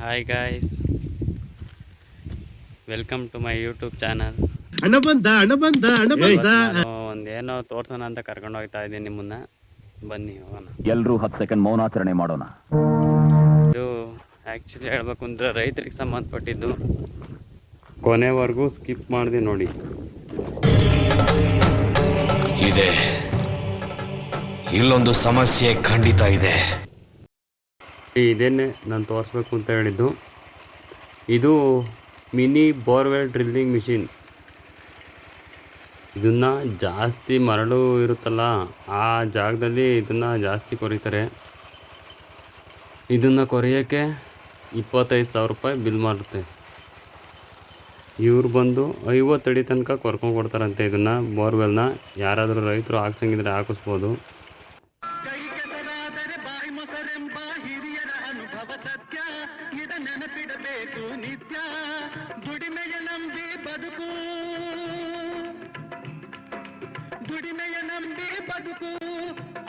Hi guys welcome to my YouTube channel ಒಂದೇನೋ ತೋರ್ಸೋಣ ಅಂತ ಕರ್ಕೊಂಡು ಹೋಗ್ತಾ ಇದ್ದೀನಿ ನಿಮ್ಮನ್ನ. ಬನ್ನಿ ಹೋಗೋಣ. ಎಲ್ರೂ ಹತ್ತು ಸೆಕೆಂಡ್ ಮೌನಾಚರಣೆ ಮಾಡೋಣ. ಇದು ಆ್ಯಕ್ಚುಲಿ ಹೇಳ್ಬೇಕು ಅಂದ್ರೆ ರೈತರಿಗೆ ಸಂಬಂಧಪಟ್ಟಿದ್ದು. ಕೊನೆವರೆಗೂ ಸ್ಕಿಪ್ ಮಾಡಿದೆ ನೋಡಿ. ಇದೆ. ಇಲ್ಲೊಂದು ಸಮಸ್ಯೆ ಖಂಡಿತ ಇದೆ. ಇದೇನೆ ನಾನು ತೋರಿಸ್ಬೇಕು ಅಂತ ಹೇಳಿದ್ದು. ಇದು ಮಿನಿ ಬೋರ್ವೆಲ್ ಡ್ರಿಲ್ಲಿಂಗ್ ಮಿಷಿನ್. ಇದನ್ನು ಜಾಸ್ತಿ ಮರಳು ಇರುತ್ತಲ್ಲ, ಆ ಜಾಗದಲ್ಲಿ ಇದನ್ನು ಜಾಸ್ತಿ ಕೊರೀತಾರೆ. ಇದನ್ನು ಕೊರೆಯೋಕ್ಕೆ ಇಪ್ಪತ್ತೈದು ಸಾವಿರ ರೂಪಾಯಿ ಬಿಲ್ ಮಾಡುತ್ತೆ. ಇವ್ರು ಬಂದು ಐವತ್ತು ಅಡಿ ತನಕ ಕೊರ್ಕೊಂಡು ಕೊಡ್ತಾರಂತೆ ಇದನ್ನು ಬೋರ್ವೆಲ್ನ. ಯಾರಾದರೂ ರೈತರು ಹಾಕ್ಸಂಗಿದ್ರೆ ಹಾಕಿಸ್ಬೋದು. ಅನುಭವ ಸತ್ಯ ಇದ ನೆನಪಿಡಬೇಕು ನಿತ್ಯ. ದುಡಿಮೆಯ ನಂಬಿ ಬದುಕು. ದುಡಿಮೆಯ ನಂಬಿ ಬದುಕು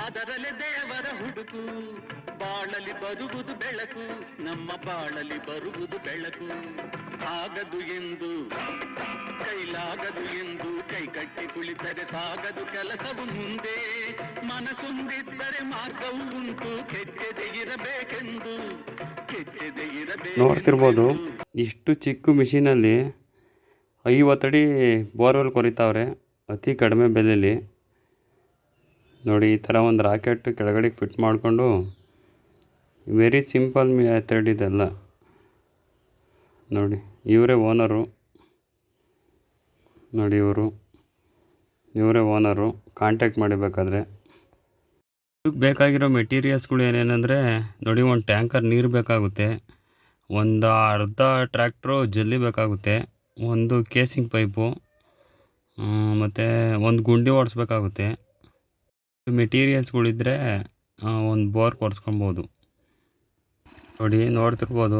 ಅದರಲ್ಲಿ ದೇವರ ಹುಡುಕು. ಬಾಳಲಿ ಬರುವುದು ಬೆಳಕು, ನಮ್ಮ ಬಾಳಲಿ ಬರುವುದು ಬೆಳಕು. ಆಗದು ಎಂದು, ಕೈಲಾಗದು ಎಂದು, ಕೈ ಕಟ್ಟಿ ಕುಳಿತರೆ ಸಾಗದು ಕೆಲಸವು ಮುಂದೆ. ಮನಸ್ಸುಂದಿದ್ದರೆ ಮಾರ್ಗವು ಉಂಟು, ಕೆಚ್ಚದೆ ಇರಬೇಕೆಂದು, ಕೆಚ್ಚದೆ ಇರಬೇಕು ನೋಡ್ತಿರ್ಬೋದು, ಇಷ್ಟು ಚಿಕ್ಕ ಮಿಷಿನಲ್ಲಿ ಐವತ್ತಡಿ ಬೋರ್ವೆಲ್ ಕೊರಿತಾವ್ರೆ, ಅತಿ ಕಡಿಮೆ ಬೆಲೆಯಲ್ಲಿ ನೋಡಿ, ಈ ಥರ ಒಂದು ರಾಕೆಟ್ ಕೆಳಗಡೆ ಫಿಟ್ ಮಾಡಿಕೊಂಡು ವೆರಿ ಸಿಂಪಲ್ ಮೆಥಡ್ ಇದೆಲ್ಲ ನೋಡಿ, ಇವರೇ ಓನರು ನೋಡಿ ಇವರು. ಇವರೇ ಓನರು ಕಾಂಟ್ಯಾಕ್ಟ್ ಮಾಡಬೇಕಾದ್ರೆ ಇದಕ್ಕೆ ಬೇಕಾಗಿರೋ ಮೆಟೀರಿಯಲ್ಸ್ಗಳು ಏನೇನೆಂದರೆ, ನೋಡಿ ಒಂದು ಟ್ಯಾಂಕರ್ ನೀರು ಬೇಕಾಗುತ್ತೆ. ಒಂದು ಅರ್ಧ ಟ್ರ್ಯಾಕ್ಟ್ರು ಜಲ್ಲಿ ಬೇಕಾಗುತ್ತೆ. ಒಂದು ಕೇಸಿಂಗ್ ಪೈಪು ಮತ್ತು ಒಂದು ಗುಂಡಿ ಓಡಿಸ್ಬೇಕಾಗುತ್ತೆ. ಮೆಟೀರಿಯಲ್ಸ್ಗಳಿದ್ದರೆ ಒಂದು ಬೋರ್ ಕೊರೆಸ್ಕೊಬೋದು ನೋಡಿ ನೋಡ್ತಿರ್ಬೋದು.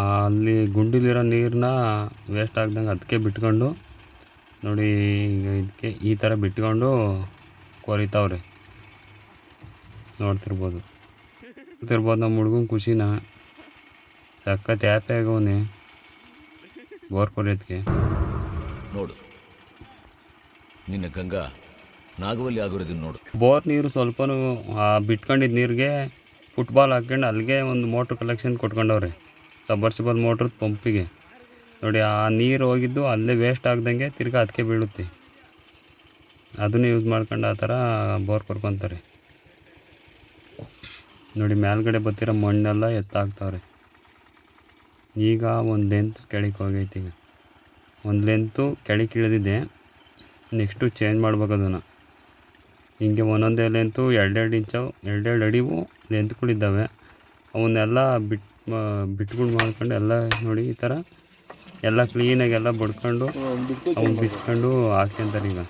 ಅಲ್ಲಿ ಗುಂಡಿಲಿರೋ ನೀರನ್ನ ವೇಸ್ಟ್ ಆಗ್ದಂಗೆ ಅದಕ್ಕೆ ಬಿಟ್ಕೊಂಡು ನೋಡಿ ಈಗ ಇದಕ್ಕೆ ಈ ಥರ ಬಿಟ್ಕೊಂಡು ಕೊರಿತಾವ್ರಿ. ನೋಡ್ತಿರ್ಬೋದು. ನೋಡ್ತಿರ್ಬೋದು ನಮ್ಮ ಹುಡುಗನ ಖುಷಿನ. ಸಖತ್ ಹ್ಯಾಪಿ ಆಗವನೆ. ಬೋರ್ ಕೊರಿಯೋದಕ್ಕೆ ನೋಡು. ನಿನ್ನ ಗಂಗಾ ನಾಗವಲ್ಲಿ ಆಗಿರೋದನ್ನ ನೋಡು. ಬೋರ್ ನೀರು ಸ್ವಲ್ಪನೂ ಆ ಬಿಟ್ಕೊಂಡಿದ್ದ ನೀರಿಗೆ ಫುಟ್ಬಾಲ್ ಹಾಕ್ಕೊಂಡು ಅಲ್ಲಿಗೆ ಒಂದು ಮೋಟ್ರ್ ಕಲೆಕ್ಷನ್ ಕೊಟ್ಕೊಂಡವ್ರೆ. ಸಬರ್ಸಿಬಲ್ ಮೋಟ್ರ್ ಪಂಪಿಗೆ. ನೋಡಿ, ಆ ನೀರು ಹೋಗಿದ್ದು ಅಲ್ಲೇ ವೇಸ್ಟ್ ಆಗ್ದಂಗೆ ತಿರ್ಗಾ ಅದಕ್ಕೆ ಬೀಳುತ್ತೆ. ಅದನ್ನು ಯೂಸ್ ಮಾಡ್ಕೊಂಡು ಆ ಥರ ಬೋರ್ ಕೊರ್ಕೊತಾರೆ. ನೋಡಿ, ಮೇಲ್ಗಡೆ ಬತ್ತಿರೋ ಮಣ್ಣೆಲ್ಲ ಎತ್ತಾಕ್ತವ್ರೆ ಈಗ ಒಂದು ಲೆಂತ್ ಕೆಳಗೆ ಹೋಗೈತೆ ಈಗ. ಒಂದು ಲೆಂತು ಕೆಳಗೆ ಇಳಿದಿದೆ. ನೆಕ್ಸ್ಟು ಚೇಂಜ್ ಮಾಡ್ಬೇಕು ಅದನ್ನು. ಹಿಂಗೆ ಒಂದೊಂದೇ ಲೆಂತು ಎರಡೆರಡು ಇಂಚು, ಎರಡೆರಡು ಅಡಿವು ಲೆಂತ್ಗಳಿದ್ದಾವೆ ಅವನ್ನೆಲ್ಲ ಬಿಟ್ ಬಿಟ್ಗಳು ಮಾಡ್ಕೊಂಡು ಎಲ್ಲ ನೋಡಿ ಈ ಥರ ಎಲ್ಲ ಕ್ಲೀನಾಗಿ ಎಲ್ಲ ಬಡ್ಕೊಂಡು ಅವ್ನು ಬಿಚ್ಕೊಂಡು ಹಾಕ್ಕೊಂತಾರೆ ಈಗ.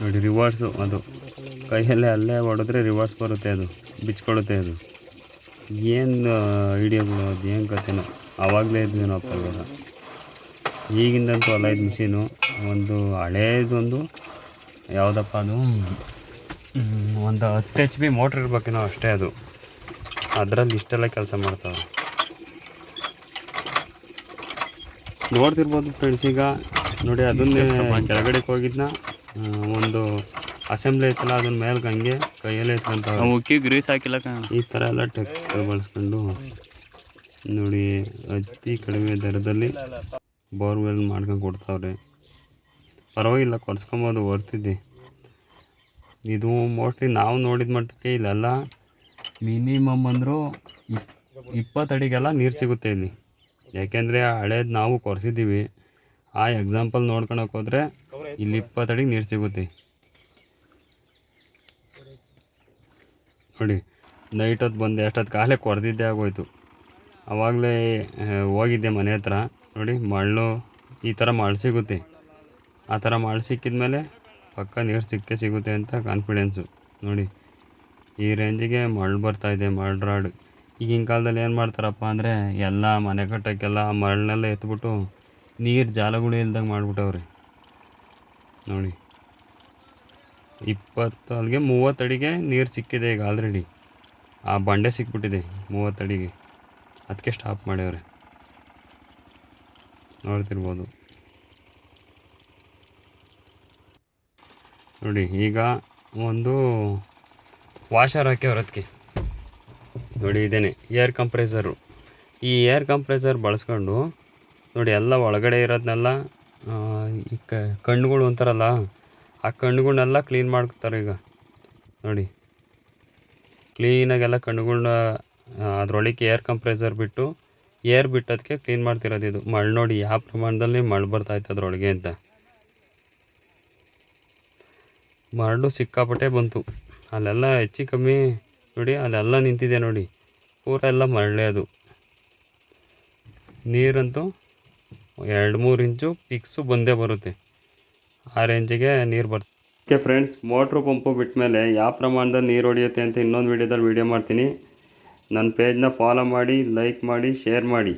ನೋಡಿ ರಿವರ್ಸು ಅದು. ಕೈಯಲ್ಲೇ ಅಲ್ಲೇ ಹೊಡೆದ್ರೆ ರಿವರ್ಸ್ ಬರುತ್ತೆ ಅದು ಬಿಚ್ಕೊಳುತ್ತೆ ಅದು. ಏನು ಐಡಿಯಾಗಳು ಅದು? ಏನು ಕತೆನೋ? ಆವಾಗಲೇ ಇದ್ವೇನಪ್ಪ ಇವಾಗ. ಈಗಿಂದಂತೂ ಅಲ್ಲ ಇದು ಮಿಷಿನು ಒಂದು ಹಳೇದೊಂದು ಯಾವುದಪ್ಪ ಅದು? ಒಂದು ಹತ್ತು ಎಚ್ ಬಿ ಮೋಟ್ರ್ ಇರಬೇಕೇನೋ ಅಷ್ಟೇ ಅದು. ಅದರಲ್ಲಿ ಇಷ್ಟೆಲ್ಲ ಕೆಲಸ ಮಾಡ್ತಾವೆ ನೋಡ್ತಿರ್ಬೋದು ಫ್ರೆಂಡ್ಸ್ ಈಗ. ನೋಡಿ ಅದನ್ನೇ ಕೆಳಗಡೆ ಹೋಗಿದ್ನ. ಒಂದು ಅಸೆಂಬ್ಲಿ ಐತಲ್ಲ ಅದನ್ನ ಮೇಲೆ ಹಂಗೆ ಕೈಯಲ್ಲೇ ಐತಂತ ಮುಖ್ಯ ಗ್ರೀಸ್ ಹಾಕಿಲ್ಲ ಈ ಥರ ಎಲ್ಲ ಟೆಕ್ ಬಳಸ್ಕೊಂಡು ನೋಡಿ ಅತಿ ಕಡಿಮೆ ದರದಲ್ಲಿ. ಬೋರ್ವೆಲ್ ಮಾಡ್ಕೊಂಡು ಕೊಡ್ತಾವ್ರೆ. ಪರವಾಗಿಲ್ಲ, ಕೊಡ್ಸ್ಕೊಬೋದು ಹೊರ್ತಿದ್ದೆ ಇದು ಮೋಸ್ಟ್ಲಿ ನಾವು ನೋಡಿದ ಮಟ್ಟಕ್ಕೆ ಇಲ್ಲೆಲ್ಲ ಮಿನಿಮಮ್ ಅಂದರೂ ಇಪ್ಪತ್ತು ಅಡಿಗೆಲ್ಲ ನೀರು ಸಿಗುತ್ತೆ ಇಲ್ಲಿ. ಯಾಕೆಂದರೆ ಹಳೇದು ನಾವು ಕೊರೆಸಿದ್ದೀವಿ ಆ ಎಕ್ಸಾಂಪಲ್ ನೋಡ್ಕೊಳಕ್ಕೆ ಹೋದರೆ ಇಲ್ಲಿ ಇಪ್ಪತ್ತಡಿಗೆ ನೀರು ಸಿಗುತ್ತೆ. ನೋಡಿ, ನೈಟ್ ಹೊತ್ತು ಬಂದೆ ಅಷ್ಟೊತ್ತು ಕಾಲೇ ಕೊರೆದಿದ್ದೇ ಆಗೋಯ್ತು. ಆವಾಗಲೇ ಹೋಗಿದ್ದೆ ಮನೆ ಹತ್ರ. ನೋಡಿ, ಮಳ್ಳು ಈ ಥರ ಮಳ್ಳು ಸಿಗುತ್ತೆ. ಆ ಥರ ಮಳ್ಳು ಸಿಕ್ಕಿದ್ಮೇಲೆ ಪಕ್ಕ ನೀರು ಸಿಕ್ಕೇ ಸಿಗುತ್ತೆ ಅಂತ ಕಾನ್ಫಿಡೆನ್ಸು ನೋಡಿ, ಈ ರೇಂಜಿಗೆ ಮಳ್ಳು ಬರ್ತಾಯಿದೆ ಮಳ್ ರಾಡು. ಈಗಿನ ಕಾಲದಲ್ಲಿ ಏನು ಮಾಡ್ತಾರಪ್ಪ ಅಂದರೆ, ಎಲ್ಲ ಮನೆ ಕಟ್ಟೋಕ್ಕೆಲ್ಲ ಮರಳನ್ನೆಲ್ಲ ಎತ್ಬಿಟ್ಟು ನೀರು ಜಾಲಗಳು ಇಲ್ದಂಗೆ ಮಾಡಿಬಿಟ್ಟವ್ರಿ. ನೋಡಿ, ಇಪ್ಪತ್ತು ಅಲ್ಲಿಗೆ ಮೂವತ್ತಡಿಗೆ ನೀರು ಸಿಕ್ಕಿದೆ ಈಗ ಆಲ್ರೆಡಿ ಆ ಬಂಡೆ ಸಿಕ್ಬಿಟ್ಟಿದೆ ಮೂವತ್ತಡಿಗೆ ಅದಕ್ಕೆ ಸ್ಟಾಪ್ ಮಾಡ್ಯವ್ರೆ. ನೋಡ್ತಿರ್ಬೋದು. ನೋಡಿ, ಈಗ ಒಂದು ವಾಷರ್ ಹಾಕಿ ಅದಕ್ಕೆ ನೋಡಿ, ಇದೇನೆ ಏರ್ ಕಂಪ್ರೆಸರು ಈ ಏರ್ ಕಂಪ್ರೆಸರ್ ಬಳಸ್ಕೊಂಡು, ನೋಡಿ, ಎಲ್ಲ ಒಳಗಡೆ ಇರೋದನ್ನೆಲ್ಲ ಈ ಕಣ್ಣುಗಳು ಅಂತಾರಲ್ಲ ಆ ಕಣ್ಣುಗಳನ್ನೆಲ್ಲ ಕ್ಲೀನ್ ಮಾಡ್ತಾರೆ ಈಗ. ನೋಡಿ ಕ್ಲೀನಾಗೆಲ್ಲ ಕಣ್ಣುಗಳನ್ನ ಅದರೊಳಗೆ ಏರ್ ಕಂಪ್ರೆಸರ್ ಬಿಟ್ಟು ಏರ್ ಬಿಟ್ಟದಕ್ಕೆ ಕ್ಲೀನ್ ಮಾಡ್ತಿರೋದು ಇದು. ಮಳೆ ನೋಡಿ ಯಾವ ಪ್ರಮಾಣದಲ್ಲಿ ಮಳೆ ಬರ್ತಾಯಿತ್ತು ಅದರೊಳಗೆ ಅಂತ. ಮರಳು ಸಿಕ್ಕಾಪಟ್ಟೆ ಬಂತು. ಅಲ್ಲೆಲ್ಲ ಹೆಚ್ಚು ಕಮ್ಮಿ ನೋಡಿ, ಅಲ್ಲೆಲ್ಲ ನಿಂತಿದೆ ನೋಡಿ. ಪೂರ ಎಲ್ಲ ಮರಳೆ ಅದು. ನೀರಂತೂ ಎರಡು ಮೂರು ಇಂಚು ಪಿಕ್ಸು ಬಂದೇ ಬರುತ್ತೆ. ಆ ರೇಂಜಿಗೆ ನೀರು ಬರ್ತದೆ ಓಕೆ ಫ್ರೆಂಡ್ಸ್ ಮೋಟ್ರು ಪಂಪು ಬಿಟ್ಟ ಮೇಲೆ ಯಾವ ಪ್ರಮಾಣದಲ್ಲಿ ನೀರು ಹೊಡೆಯುತ್ತೆ ಅಂತ ಇನ್ನೊಂದು ವೀಡಿಯೋದಲ್ಲಿ ವೀಡಿಯೋ ಮಾಡ್ತೀನಿ. ನನ್ನ ಪೇಜ್ನ ಫಾಲೋ ಮಾಡಿ ಲೈಕ್ ಮಾಡಿ ಶೇರ್ ಮಾಡಿ.